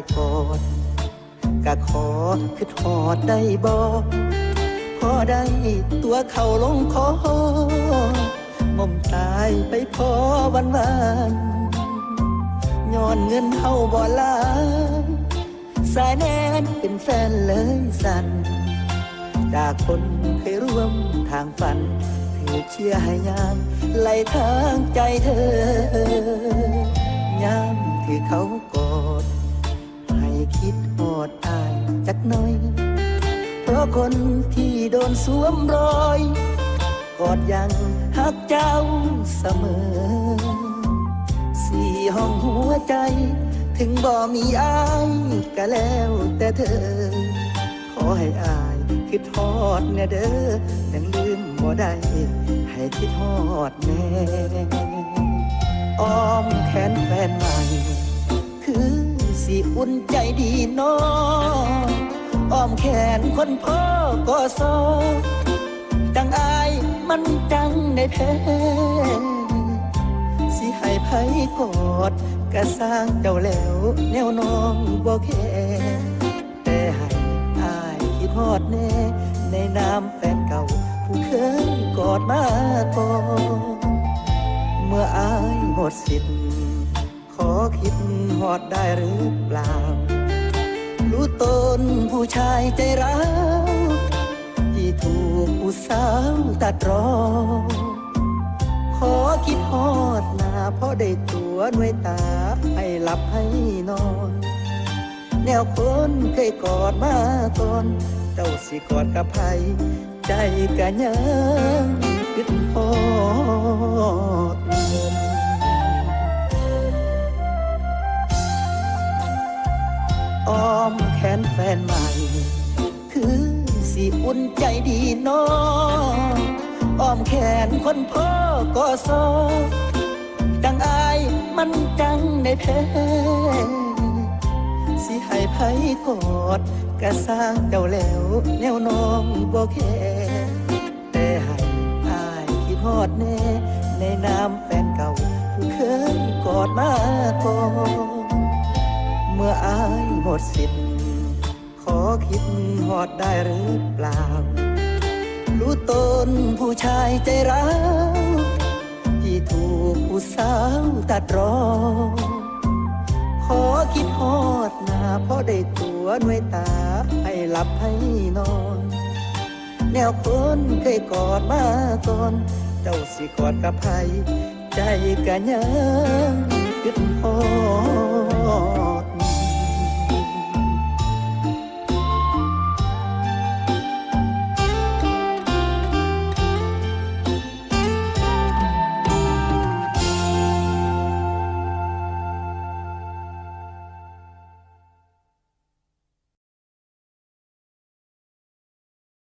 คือทอดได้บ่พอได้ตัวเขาลงคอม่อมตายไปพอวันวันย้อนเงินเฮาบ่ลาสายแนนเป็นแฟนเลยสันจากคนเคยร่วมทางฝันถือเชียร์ให้ยามไหลทางใจเธอยามที่เขากอด คิดอดอายจักหน่อย เพราะคนที่โดนสวมรอยกอดยังหักเจ้าเสมอ สี่ห้องหัวใจ ถึงบ่มีอายก็แล้วแต่เธอ ขอให้อายคิดทอดแน่เด้อยังลืมบ่ได้ให้คิดทอดแน่อ้อมแขนแฟนใหมุ่่นใจดีน้องอ้อมแขนคนพ่อก็ซอจังอายมันจังในแพ้สิให้ไผกอดก็สร้างเจ้าแล้ว แนวน้องบ่แค่แต่ให้อายคิดฮอดแน่ ในนามแฟนเก่า ผู้เคยกอดมาก่อนเมื่ออายหมดสิทธิ์ อคิดหอดได้หรือเปล่า รู้ตนผู้ชายใจร้าวที่ถูกผู้สาวตัดรอ ขอคิดหอดหนาเพราะได้ตัวหน่วยตาให้หลับให้นอน แนวคนเคยกอดมาก่อนเจ้าสิกอดกับไผใจกะยังคิดหอุ่นใจดีน้องอ้อมแขนคนพ่อก็ซอดังอายมันจังได้แพ้สิให้ไผกอดก็สร้างเจ้าแล้วแนวน้องบ่แค่แต่ให้อายคิดฮอดแน่ในนามแฟนเก่าผู้เคยกอดมาก่อนเมื่ออายหมดสิทธิ์ อคิดหอดได้หรือเปล่า รู้ตนผู้ชายใจร้าวที่ถูกผู้สาวตัดรอ ขอคิดหอดหนาเพราะได้ตัวหน่วยตาให้หลับให้นอน แนวคนเคยกอดมาก่อน เจ้าสิกอดกับไผใจกะยังคิดหอด